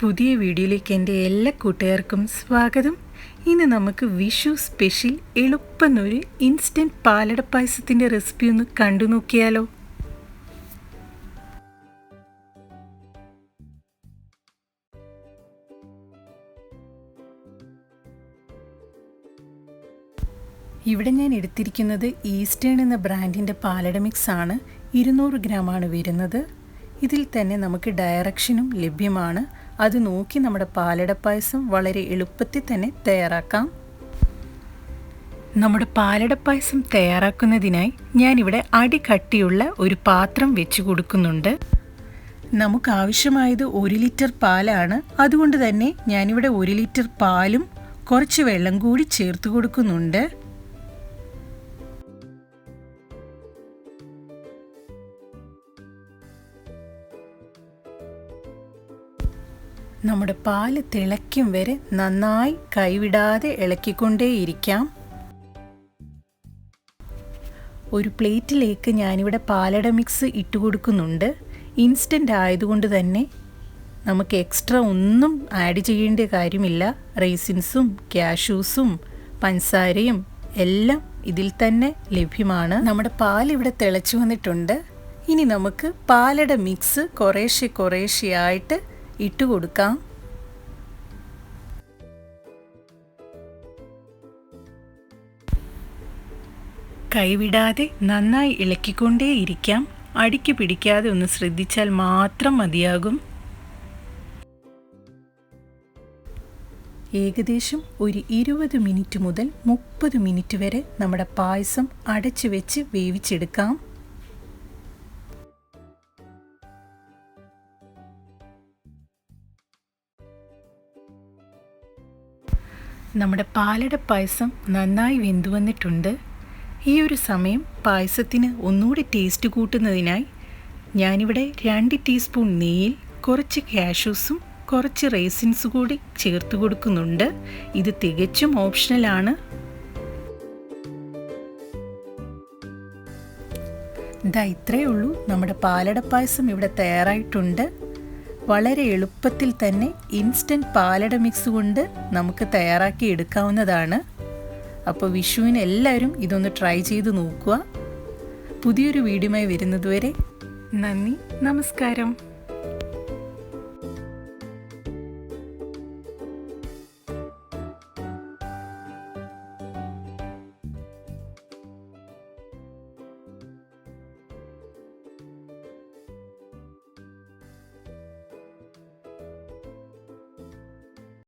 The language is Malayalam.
പുതിയ വീഡിയോയിലേക്ക് എന്റെ എല്ലാ കൂട്ടുകാർക്കും സ്വാഗതം. ഇന്ന് നമുക്ക് വിഷു സ്പെഷ്യൽ എളുപ്പമെന്നൊരു ഇൻസ്റ്റന്റ് പാലട പായസത്തിന്റെ റെസിപ്പി ഒന്ന് കണ്ടു നോക്കിയാലോ. ഇവിടെ ഞാൻ എടുത്തിരിക്കുന്നത് ഈസ്റ്റേൺ എന്ന ബ്രാൻഡിന്റെ പാലട മിക്സ് ആണ് ഇരുന്നൂറ് ഗ്രാമാണ് വരുന്നത്. ഇതിൽ തന്നെ നമുക്ക് ഡയറക്ഷനും ലഭ്യമാണ്. അത് നോക്കി നമ്മുടെ പാലട പായസം വളരെ എളുപ്പത്തിൽ തന്നെ തയ്യാറാക്കാം. നമ്മുടെ പാലട പായസം തയ്യാറാക്കുന്നതിനായി ഞാനിവിടെ അടി കട്ടിയുള്ള ഒരു പാത്രം വെച്ച് കൊടുക്കുന്നുണ്ട്. നമുക്ക് ആവശ്യമായത് ഒരു ലിറ്റർ പാലാണ്. അതുകൊണ്ട് തന്നെ ഞാനിവിടെ ഒരു ലിറ്റർ പാലും കുറച്ച് വെള്ളം കൂടി ചേർത്ത് കൊടുക്കുന്നുണ്ട്. നമ്മുടെ പാൽ തിളയ്ക്കും വരെ നന്നായി കൈവിടാതെ ഇളക്കിക്കൊണ്ടേയിരിക്കാം. ഒരു പ്ലേറ്റിലേക്ക് ഞാനിവിടെ പാലട മിക്സ് ഇട്ട് കൊടുക്കുന്നുണ്ട്. ഇൻസ്റ്റന്റ് ആയതുകൊണ്ട് തന്നെ നമുക്ക് എക്സ്ട്രാ ഒന്നും ആഡ് ചെയ്യേണ്ട കാര്യമില്ല. റേസിൻസും ക്യാഷ്യൂസും പഞ്ചസാരയും എല്ലാം ഇതിൽ തന്നെ ലഭ്യമാണ്. നമ്മുടെ പാലിവിടെ തിളച്ചു വന്നിട്ടുണ്ട്. ഇനി നമുക്ക് പാലട മിക്സ് കുറേശ്ശെ കുറേശ്ശെയായിട്ട് ഇട്ട് കൊടുക്കാം. കൈവിടാതെ നന്നായി ഇളക്കിക്കൊണ്ടേയിരിക്കാം അടിക്ക് പിടിക്കാതെ ഒന്ന് ശ്രദ്ധിച്ചാൽ മാത്രം മതിയാകും. ഏകദേശം ഒരു ഇരുപത് മിനിറ്റ് മുതൽ മുപ്പത് മിനിറ്റ് വരെ നമ്മുടെ പായസം അടച്ചു വെച്ച് വേവിച്ചെടുക്കാം. നമ്മുടെ പാലട പായസം നന്നായി വെന്തുവന്നിട്ടുണ്ട്. ഈ ഒരു സമയം പായസത്തിന് ഒന്നുകൂടി ടേസ്റ്റ് കൂട്ടുന്നതിനായി ഞാനിവിടെ രണ്ട് ടീസ്പൂൺ നെയ്യിൽ കുറച്ച് കാഷ്യൂസും കുറച്ച് റേസിൻസ് കൂടി ചേർത്ത് കൊടുക്കുന്നുണ്ട്. ഇത് തികച്ചും ഓപ്ഷണലാണ് ഇതാ ഇത്രയേ ഉള്ളൂ. നമ്മുടെ പാലട പായസം ഇവിടെ തയ്യാറായിട്ടുണ്ട്. വളരെ എളുപ്പത്തിൽ തന്നെ ഇൻസ്റ്റന്റ് പാലട മിക്സ് കൊണ്ട് നമുക്ക് തയ്യാറാക്കി എടുക്കാവുന്നതാണ്. അപ്പോൾ വിഷുവിന് എല്ലാവരും ഇതൊന്ന് ട്രൈ ചെയ്ത് നോക്കുക. പുതിയൊരു വീഡിയോയുമായി വരുന്നതുവരെ നന്ദി നമസ്കാരം.